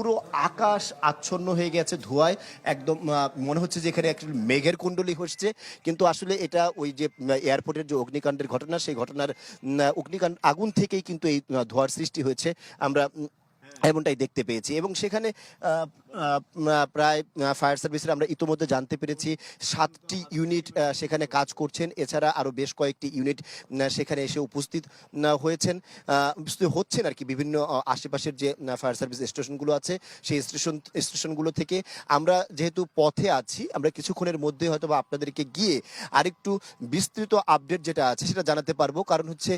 পুরো আকাশ আচ্ছন্ন হয়ে গেছে ধোঁয়ায়। একদম মনে হচ্ছে যে এখানে একটা মেঘের কুণ্ডলী হচ্ছে। কিন্তু আসলে এটা ওই যে এয়ারপোর্টের যে অগ্নিকাণ্ডের ঘটনা, সেই ঘটনার অগ্নিকাণ্ড আগুন থেকেই কিন্তু এই ধোয়ার সৃষ্টি হয়েছে। আমরা এমনটাই দেখতে পেয়েছি। এবং সেখানে প্রায় ফায়ার সার্ভিসের আমরা ইতোমধ্যে জানতে পেরেছি। সাতটি ইউনিট সেখানে কাজ করছেন। এছাড়া আরও বেশ কয়েকটি ইউনিট সেখানে এসে উপস্থিত হয়েছেন। হচ্ছেন আর কি বিভিন্ন আশেপাশের যে ফায়ার সার্ভিস স্টেশনগুলো আছে, সেই স্টেশন স্টেশনগুলো থেকে আমরা যেহেতু পথে আছি, আমরা কিছুক্ষণের মধ্যে হয়তো বা আপনাদেরকে গিয়ে আরেকটু বিস্তৃত আপডেট যেটা আছে সেটা জানাতে পারব। কারণ হচ্ছে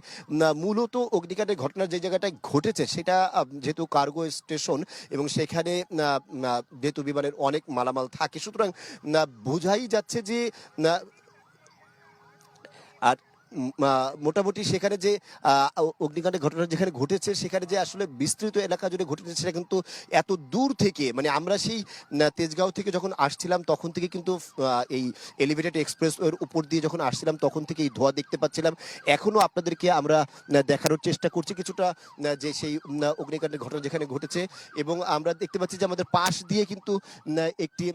মূলত অগ্নিকাণ্ডের ঘটনা যে জায়গাটায় ঘটেছে, সেটা যেহেতু কার্গো স্টেশন এবং সেখানে যেহেতু বিমানের অনেক মালামাল থাকে সুতরাং বোঝাই যাচ্ছে যে আর মোটামুটি সেখানে যে অগ্নিকাণ্ডের ঘটনা যেখানে ঘটেছে, সেখানে যে আসলে বিস্তৃত এলাকা জুড়ে ঘটেছে সেটা কিন্তু এত দূর থেকে মানে আমরা সেই তেজগাঁও থেকে যখন আসছিলাম, তখন থেকে কিন্তু এই এলিভেটেড এক্সপ্রেস এর উপর দিয়ে যখন আসছিলাম, তখন থেকে এই ধোঁয়া দেখতে পাচ্ছিলাম। এখনও আপনাদেরকে আমরা দেখানোর চেষ্টা করছি কিছুটা যে সেই অগ্নিকাণ্ডের ঘটনা যেখানে ঘটেছে। এবং আমরা দেখতে পাচ্ছি যে আমাদের পাশ দিয়ে কিন্তু একটি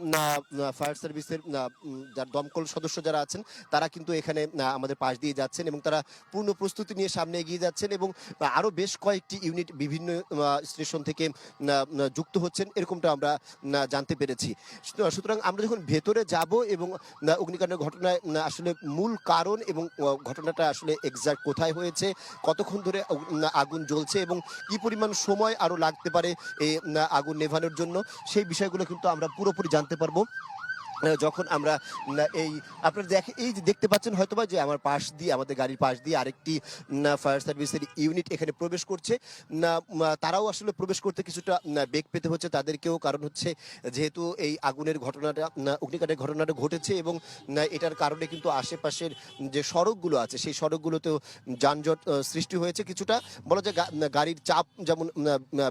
ফায়ার সার্ভিসের যার দমকল সদস্য যারা আছেন, তারা কিন্তু এখানে আমাদের পাশ দিয়ে যাচ্ছেন এবং তারা পূর্ণ প্রস্তুতি নিয়ে সামনে এগিয়ে যাচ্ছেন এবং আরও বেশ কয়েকটি ইউনিট বিভিন্ন স্টেশন থেকে যুক্ত হচ্ছেন এরকমটা আমরা জানতে পেরেছি। সুতরাং- আমরা যখন ভেতরে যাব এবং অগ্নিকাণ্ডের ঘটনায় আসলে মূল কারণ এবং ঘটনাটা আসলে এক্সাক্ট কোথায় হয়েছে, কতক্ষণ ধরে আগুন জ্বলছে এবং কি পরিমাণ সময় আরও লাগতে পারে এই আগুন নেভানোর জন্য, সেই বিষয়গুলো কিন্তু আমরা পুরোপুরি জানতে পারব। যখন আমরা এই, আপনারা দেখে, এই যে দেখতে পাচ্ছেন হয়তোবা যে আমার পাশ দিয়ে, আমাদের গাড়ির পাশ দিয়ে আরেকটি ফায়ার সার্ভিসের ইউনিট এখানে প্রবেশ করছে। তারাও আসলে প্রবেশ করতে কিছুটা বেগ পেতে হচ্ছে তাদেরকেও, কারণ হচ্ছে যেহেতু এই আগুনের ঘটনাটা অগ্নিকাণ্ডের ঘটনাটা ঘটেছে এবং এটার কারণে কিন্তু আশেপাশের যে সড়কগুলো আছে, সেই সড়কগুলোতেও যানজট সৃষ্টি হয়েছে কিছুটা। বলা যায় গাড়ির চাপ যেমন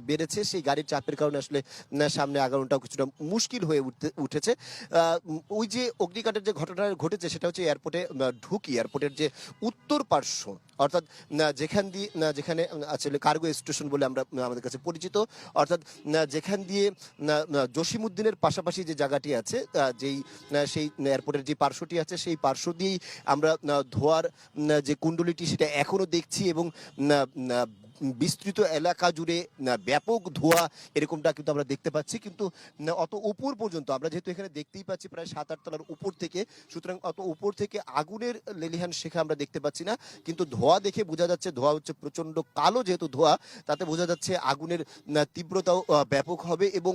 বেড়েছে, সেই গাড়ির চাপের কারণে আসলে সামনে আগানোটাও কিছুটা মুশকিল হয়ে উঠতে, উঠেছে। ওই যে অগ্নিকাণ্ডের যে ঘটনা ঘটেছে, সেটা হচ্ছে এয়ারপোর্টে ঢুকি এয়ারপোর্টের যে উত্তর পার্শ্ব, অর্থাৎ যেখান দিয়ে যেখানে আসলে কার্গো স্টেশন বলে আমরা আমাদের কাছে পরিচিত, অর্থাৎ যেখান দিয়ে জসিমুদ্দিনের পাশাপাশি যে জায়গাটি আছে যেই সেই এয়ারপোর্টের যে পার্শ্বটি আছে, সেই পার্শ্ব দিয়েই আমরা ধোয়ার যে কুণ্ডলিটি, সেটা এখনও দেখছি এবং বিস্তৃত এলাকা জুড়ে ব্যাপক ধোঁয়া এরকমটা কিন্তু আমরা দেখতে পাচ্ছি। কিন্তু অত উপর পর্যন্ত, আমরা যেহেতু এখানে দেখতেই পাচ্ছি প্রায় সাত আট তলার উপর থেকে, সুতরাং অত উপর থেকে আগুনের লেলিহান শেখা আমরা দেখতে পাচ্ছি না। কিন্তু ধোঁয়া দেখে বোঝা যাচ্ছে, ধোঁয়া হচ্ছে প্রচণ্ড কালো যেহেতু ধোঁয়া, তাতে বোঝা যাচ্ছে আগুনের তীব্রতাও ব্যাপক হবে এবং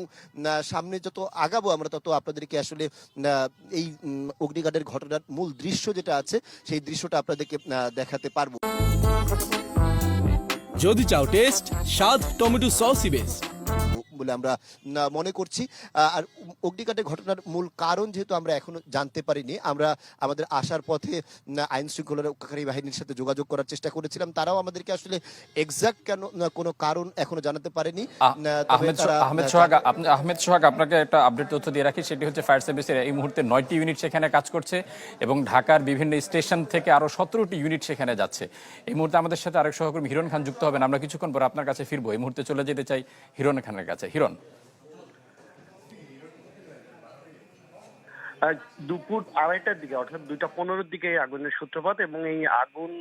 সামনে যত আগাবো আমরা তত আপনাদেরকে আসলে এই অগ্নিকাণ্ডের ঘটনার মূল দৃশ্য যেটা আছে, সেই দৃশ্যটা আপনাদেরকে দেখাতে পারব। যদি চাও টেস্ট স্বাদ টমেটো সসই বেস্ট বলে আমরা মনে করছি। আর অগ্নিকাণ্ডের ঘটনার মূল কারণ যেহেতু আমরা এখনও জানতে পারিনি আমরা আমাদের আসার পথে আইন শৃঙ্খলা রক্ষাকারী বাহিনীর সাথে যোগাযোগ করার চেষ্টা করেছিলাম। তারাও আমাদেরকে আসলে এক্সাক্ট কেন কোনো কারণ এখনও জানাতে পারেনি। আহমেদ সোহাগ- আহমেদ সোহাগ আপনি আহমেদ সোহাগ আপনাকে একটা আপডেট তথ্য দিয়ে রাখি। সেটি হচ্ছে ফায়ার সার্ভিসের এই মুহূর্তে নয়টি ইউনিট সেখানে কাজ করছে এবং ঢাকার বিভিন্ন স্টেশন থেকে আরও সতেরোটি ইউনিট সেখানে যাচ্ছে। এই মুহূর্তে আমাদের সাথে আরেক সহকর্মী হিরণ খান যুক্ত হবেন। আমরা কিছুক্ষণ পর আপনার কাছে ফিরবো। এই মুহূর্তে চলে যেতে চাই হিরণ খানের কাছে। হিরণ। দুপুর আড়াইটার দিকে, অর্থাৎ দুইটা পনেরোর দিকে এই আগুনের সূত্রপাত এবং এই আগুন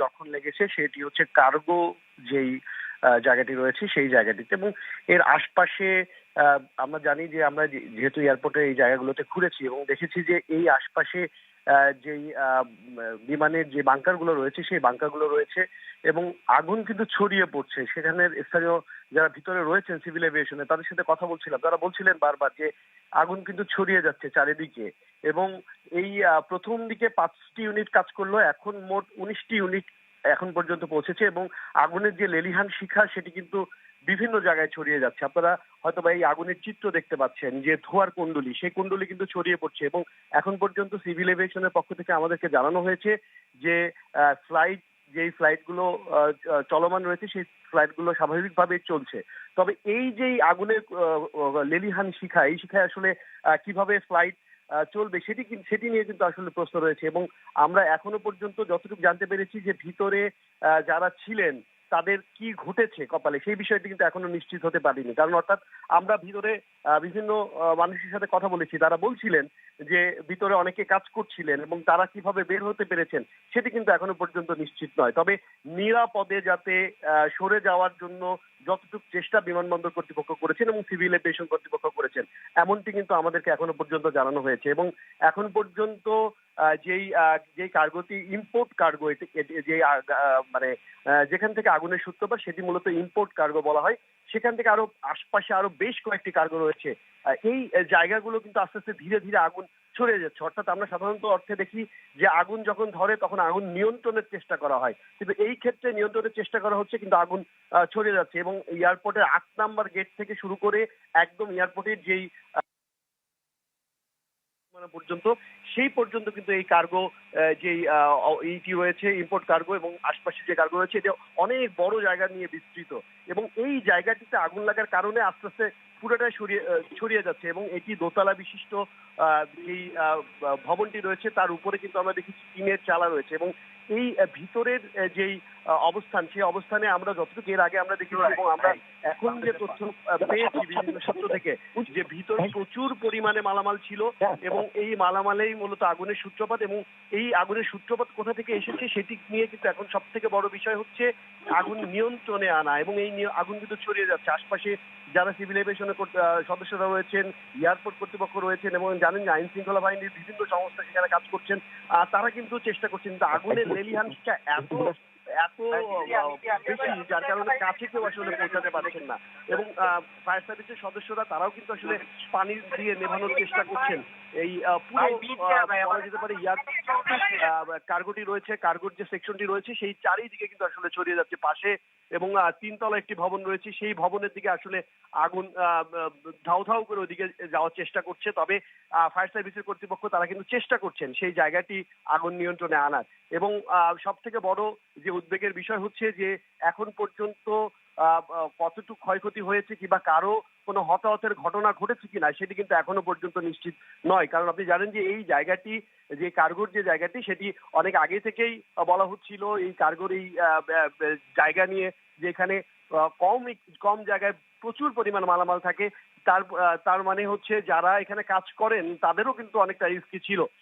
যখন লেগেছে, সেটি হচ্ছে কার্গো যেই জায়গাটি রয়েছে, সেই জায়গাটিতে এবং এর আশপাশে আমরা জানি যে আমরা যেহেতু এয়ারপোর্টে এই জায়গাগুলোতে ঘুরেছি এবং দেখেছি যে এই আশপাশে যেই বিমানের যে বাংকারগুলো রয়েছে, সেই বাংকারগুলো রয়েছে এবং আগুন কিন্তু ছড়িয়ে পড়ছে। সেখানের স্থানীয় যারা ভিতরে রয়েছেন সিভিল এভিয়েশনে, তাদের সাথে কথা বলছিলাম। তারা বলছিলেন বারবার যে আগুন কিন্তু ছড়িয়ে যাচ্ছে চারিদিকে এবং এই প্রথম দিকে পাঁচটি ইউনিট কাজ করল, এখন মোট উনিশটি ইউনিট এখন পর্যন্ত পৌঁছেছে এবং আগুনের যে লেলিহান শিখা, সেটি কিন্তু বিভিন্ন জায়গায় ছড়িয়ে যাচ্ছে। আপনারা হয়তো বা এই আগুনের চিত্র দেখতে পাচ্ছেন যে ধোয়ার কুণ্ডলি, সেই কুণ্ডলি কিন্তু ছড়িয়ে পড়ছে এবং এখন পর্যন্ত সিভিল এভিয়েশনের পক্ষ থেকে আমাদেরকে জানানো হয়েছে যে ফ্লাইট, যেই ফ্লাইটগুলো চলমান রয়েছে সেই ফ্লাইটগুলো স্বাভাবিকভাবেই চলছে। তবে এই যে আগুনের লেলিহান শিখা, এই শিখায় আসলে কীভাবে ফ্লাইট চলবে সেটি সেটি নিয়ে কিন্তু আসলে প্রশ্ন রয়েছে এবং আমরা এখনও পর্যন্ত যতটুকু জানতে পেরেছি যে ভিতরে যারা ছিলেন তাদের কি ঘটেছে কপালে, সেই বিষয়টি কিন্তু এখনও নিশ্চিত হতে পারিনি। কারণ অর্থাৎ আমরা ভিতরে বিভিন্ন মানুষের সাথে কথা বলেছি, তারা বলছিলেন যে ভিতরে অনেকে কাজ করছিলেন এবং তারা কীভাবে বের হতে পেরেছেন, সেটি কিন্তু এখনও পর্যন্ত নিশ্চিত নয়। তবে নিরাপদে যাতে সরে যাওয়ার জন্য যতটুকু চেষ্টা বিমানবন্দর কর্তৃপক্ষ করেছেন এবং সিভিল এভিয়েশন কর্তৃপক্ষ করেছেন, এমনটি কিন্তু আমাদেরকে এখনও পর্যন্ত জানানো হয়েছে এবং এখন পর্যন্ত যেই যেই কার্গোটি ইম্পোর্ট কার্গো যে মানে যেখান থেকে আগুনের সূত্রপাত সেটি মূলত ইম্পোর্ট কার্গো বলা হয়, সেখান থেকে আরও আশপাশে আরও বেশ কয়েকটি কার্গো রয়েছে। এই জায়গাগুলো কিন্তু আস্তে আস্তে ধীরে ধীরে আগুন ছড়িয়ে যাচ্ছে। অর্থাৎ আমরা সাধারণত অর্থে দেখি যে আগুন যখন ধরে তখন আগুন নিয়ন্ত্রণের চেষ্টা করা হয়। কিন্তু এই ক্ষেত্রে নিয়ন্ত্রণের চেষ্টা করা হচ্ছে কিন্তু আগুন ছড়িয়ে যাচ্ছে এবং এয়ারপোর্টের আট নাম্বার গেট থেকে শুরু করে একদম এয়ারপোর্টের যেই পর্যন্ত সেই পর্যন্ত কিন্তু এই কার্গো যে ইটি রয়েছে ইম্পোর্ট কার্গো এবং আশপাশে যে কার্গো রয়েছে এটা অনেক বড় জায়গা নিয়ে বিস্তৃত। এবং এই জায়গাটিতে আগুন লাগার কারণে আস্তে আস্তে পুরোটাই সরিয়ে ছড়িয়ে যাচ্ছে এবং এটি দোতলা বিশিষ্ট আহ, ভবনটি রয়েছে তার উপরে কিন্তু আমরা দেখেছি টিনের চালা রয়েছে এবং এই ভিতরের যেই অবস্থান সেই অবস্থানে আমরা যতটুকু এর আগে আমরা দেখেছি এবং আমরা এখন যে তথ্য পেয়েছি বিভিন্ন সূত্র থেকে যে ভিতরে প্রচুর পরিমাণে মালামাল ছিল এবং এই মালামালেই মূলত আগুনের সূত্রপাত এবং এই আগুনের সূত্রপাত কোথা থেকে এসেছে সেটি নিয়ে কিন্তু এখন সব থেকে বড় বিষয় হচ্ছে আগুন নিয়ন্ত্রণে আনা এবং এই আগুন কিন্তু ছড়িয়ে যাচ্ছে। আশপাশে যারা সিভিল এভিয়েশনের সদস্যরা রয়েছেন এয়ারপোর্ট কর্তৃপক্ষ রয়েছেন এবং জানেন যে আইন শৃঙ্খলা বাহিনীর বিভিন্ন সংস্থা সেখানে কাজ করছেন তারা কিন্তু চেষ্টা করছেন। কিন্তু আগুনের লেলিহানটা এত এত বেশি যার কারণে কাছে কেউ আসলে পৌঁছাতে পারছেন না। এবং ফায়ার সার্ভিসের সদস্যরা তারাও কিন্তু আসলে পানি দিয়ে নেভানোর চেষ্টা করছেন। এই পুরো বলা যেতে পারে ইয়ার কার্গোটি রয়েছে কার্গোর যে সেকশনটি রয়েছে সেই চারিদিকে কিন্তু আসলে ছড়িয়ে যাচ্ছে। পাশে এবং তিন তিনতলা একটি ভবন রয়েছে। সেই ভবনের দিকে আসলে আগুন ধাউ ধাউ করে ওদিকে যাওয়ার চেষ্টা করছে। তবে ফায়ার সার্ভিসের কর্তৃপক্ষ তারা কিন্তু চেষ্টা করছেন সেই জায়গাটি আগুন নিয়ন্ত্রণে আনার। এবং সব থেকে বড় যে উদ্বেগের বিষয় হচ্ছে যে, এখন পর্যন্ত কতটুকু ক্ষয়ক্ষতি হয়েছে কিংবা কারও কোনো হতাহতের ঘটনা ঘটেছে কিনা, সেটি কিন্তু এখনও পর্যন্ত নিশ্চিত নয়। কারণ আপনি জানেন যে এই জায়গাটি, যে কার্গোর যে জায়গাটি, সেটি অনেক আগে থেকেই বলা হচ্ছিল এই কার্গোর এই জায়গা নিয়ে যেখানে কম কম জায়গায় প্রচুর পরিমাণ মালামাল থাকে। তার তার মানে হচ্ছে যারা এখানে কাজ করেন, তাদেরও কিন্তু অনেকটা রিস্কি ছিল।